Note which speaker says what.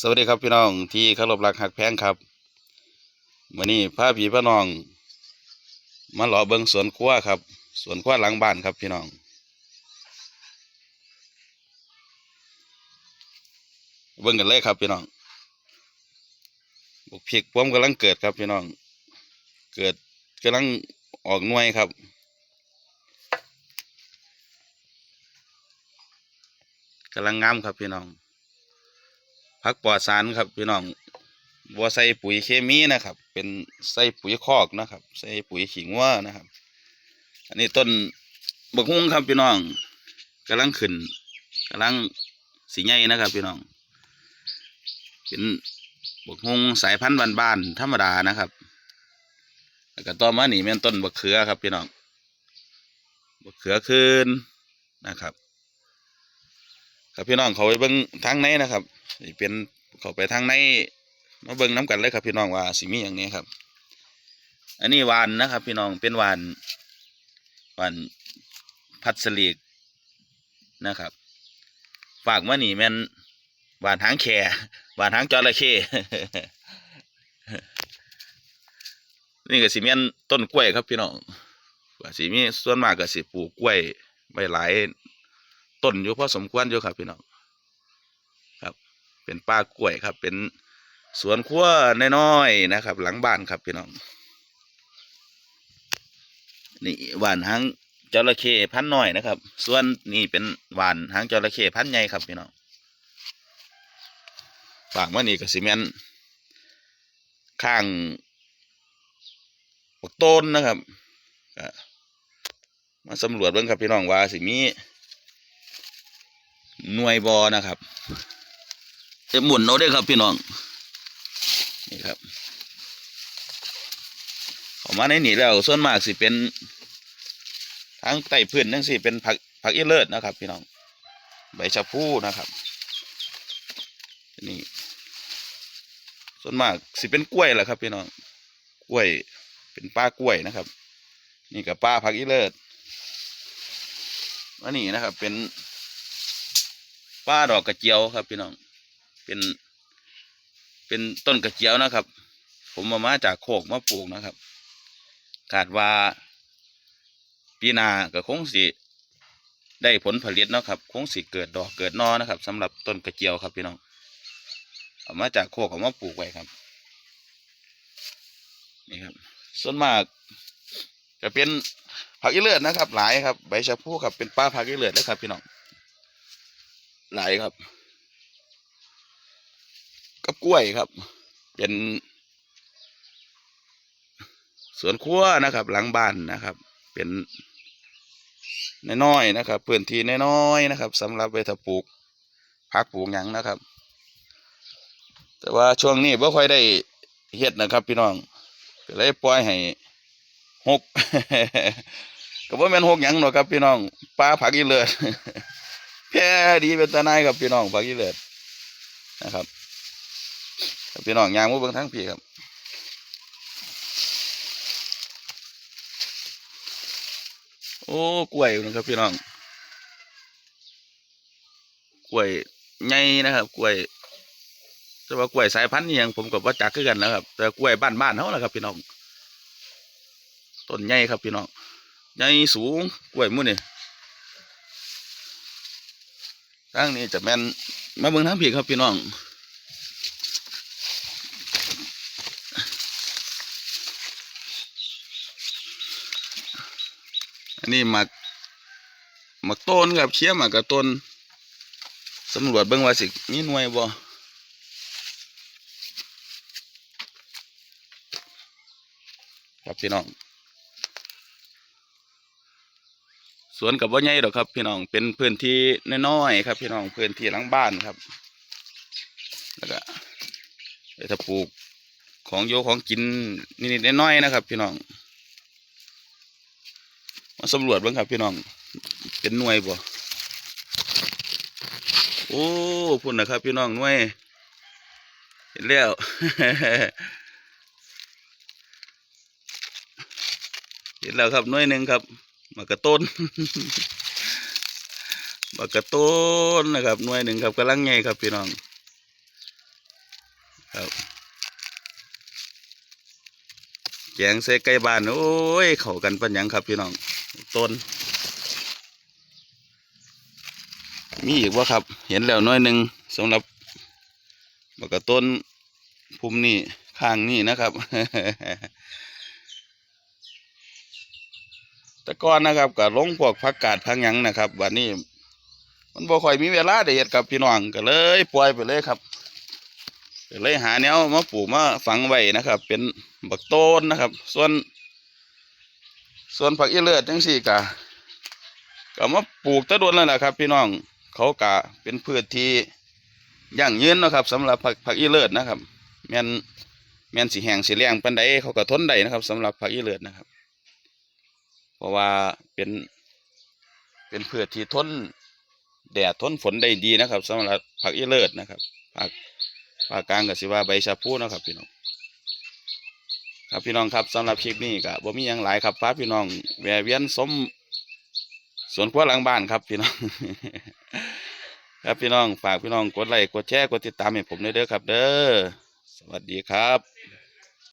Speaker 1: สวัสดีครับพี่น้องที่เคารพรักหักแพงครับมื่อนี้พาพี่พี่น้อง มาหล่อเบิงสวนครัวครับ สวนครัวหลังบ้านครับพี่น้อง เบิ่งกันเลยครับพี่น้องบุกพริกผมกำลังเกิดครับพี่น้อง เกิดกำลังออกหน่วยครับกำลังงามครับพี่น้อง ผักปลอดสารครับพี่น้องบัวใส่ปุ๋ยเคมีนะครับ เป็นใส่ปุ๋ยคอกนะครับ ใส่ปุ๋ยขิงว่านะครับ อันนี้ต้นบักฮุ้งครับพี่น้องกำลังขึ้นกำลังสีใหญ่นะครับ พี่น้อง เป็นบักฮุ้งสายพันธุ์บ้านๆธรรมดานะครับแล้วก็ต่อมาหนี่แม่นต้นบักเขือครับพี่น้องบักเขือคืนนะครับครับพี่น้องเขาไปเบิ้งทางในนะครับ นี่เป็นเขาไปทางในมาเบิ้งน้กันเลยครับพี่น้องว่าสิมีอย่างนี้ครับ อันนี้วานนะครับ พี่น้องเป็นวานวานพัดสลีกนะครับ ฝากมานี่แม่นวานหางแขวานหางจระเข้นี่ก็สิเมียนต้นกล้วยครับพี่น้องว่าสิมีส่วนมากก็สิปลูกกล้วยไว้หลายต้นอยู่พอสมควรอยู่ครับพี่น้อง เป็นป้ากล้วยครับ เป็นสวนครัวน้อยๆนะครับ หลังบ้านครับพี่น้อง นี่หวานหางจระเข้พันธุ์น้อยนะครับ ส่วนนี่เป็นหวานหางจระเข้พันใหญ่ครับพี่น้องฝากมานี่กับซีเมนข้างปกต้นนะครับมาสำรวจเบิ่งครับพี่น้องว่าสิมีหน่วยบอนะครับ จะหมุนเอาได้ครับพี่น้อง นี่ครับออกมาในนี่แล้วส่วนมากสิเป็นทั้งไต่พื้นทั้งสิเป็นผักผักอีเลิศนะครับ พี่น้อง ใบชะพูนะครับนี่ส่วนมากสิเป็นกล้วยแหละครับ พี่น้องกล้วยเป็นป้ากล้วยนะครับ นี่กับป้าผักอีเลิศอันนี้นะครับ เป็นป้าดอกกระเจียวครับ พี่น้อง เป็น เป็นต้นกระเจียวนะครับ ผมมามาจากโคกมาปลูกนะครับคาดว่าปีนาก็คงสิได้ผลผลิตเนาะครับคงสิเกิดดอกเกิดนอนะครับสำหรับต้นกระเจียวครับพี่น้องเอามาจากโคกเอามาปลูกไว้ครับนี่ครับส่วนมากจะเป็นผักอีเลือดนะครับ หลายครับ ใบชะพูครับเป็นป้าผักอีเลือดนะครับ พี่น้องหลายครับ ล้วยครับ เป็นสวนครัวนะครับ หลังบ้านนะครับ เป็นน้อยๆนะครับพื้นที่น้อยๆนะครับสำหรับไว้ถ้าปลูกผักปลูกหยังนะครับ แต่ว่าช่วงนี้ไม่ค่อยได้เฮ็ดนะครับ พี่น้องก็เลยปล่อยให้หกก็บ่แม่นหกหยังหรอกครับ พี่น้องปลาผักอีเลือดแพ้ดีเป็นตาหนครับพี่น้องผักอีเลือดนะครับ พี่น้องยางมือเบิ่งทั้งพี่ครับโอ้กล้วยนะครับพี่น้องกล้วยใหญ่นะครับกล้วยแต่ว่ากล้วยสายพันธุ์นี่ยังผมกับว่าจักคือกันนะครับ แต่กล้วยบ้านบ้านเขาละครับ พี่น้องต้นใหญ่ครับพี่น้องใหญ่สูงกล้วยมุ่นี่ทางนี้จะแม่นมาเบิ่งทางพี่ครับพี่น้อง นนี้หมักหมักต้นครับเชี่ยหมักกับต้นสำรวจเบิ่งว่าสิมีหน่วยบ่ครับพี่น้อง สวนกับว่าใหญ่ดอกครับ พี่น้องเป็นพื้นที่น้อยๆครับ พี่น้องพื้นที่หลังบ้านครับ แล้วก็ไปถ้าปลูกของโยของกินนิดๆน้อยๆนะครับ พี่น้อง มาสำรวจบ้างครับพี่น้อง เป็นหน่วยบ่โอ้พุ่นนะครับพี่น้องหน่วย เห็นแล้วเห็นแล้วครับหน่วยหนึ่งครับมากระต้นมากระต้นนะครับหน่วยหนึ่งครับกำลังไงครับพี่น้อง ครับแกงใส่ไก่บ้านโอ้ย เข้ากันปัญญังครับพี่น้อง ต้น มีอีกว่าครับ เห็นแล้วน้อยหนึ่งสำหรับบักกะต้นภูมินี่ข้างนี่นะครับ แต่ก่อนนะครับก็ลงพวกผักกาดพักหยังนะครับวันนี้ มันบ่ค่อยมีเวลาได้เฮ็ดกับพี่น้องก็เลยปล่อยไปเลยครับเลยหาแนวมาปลูกมาฝังไว้นะครับ เป็นบักต้นนะครับ ส่วน ส่วนผักอีเลือดจังซี่ก็ก็มาปลูกตะโดนแล้วแหละครับ พี่น้องเขาก็เป็นพืชที่ยั่งยืนนะครับสำหรับผักผักอีเลือดนะครับ แมนแมนสิแห้งสิแล้งปานใดเขาก็ทนได้นะครับสำหรับผักอีเลือดนะครับ เพราะว่าเป็นเป็นพืชที่ทนแดดทนฝนได้ดีนะครับสำหรับผักอีเลิศนะครับผักภาคกลางก็สิว่าใบชาพูนะครับพี่น้อง ครับพี่น้องครับสำหรับคลิปนี้ก็บ่มีอย่างหลายครับฟ้าพี่น้องแวะเวียนสมสวนครัวหลังบ้านครับพี่น้อง ครับพี่น้องฝากพี่น้องกดไลค์กดแชร์กดติดตามให้ผมด้วยเด้อครับ เด้อสวัสดีครับ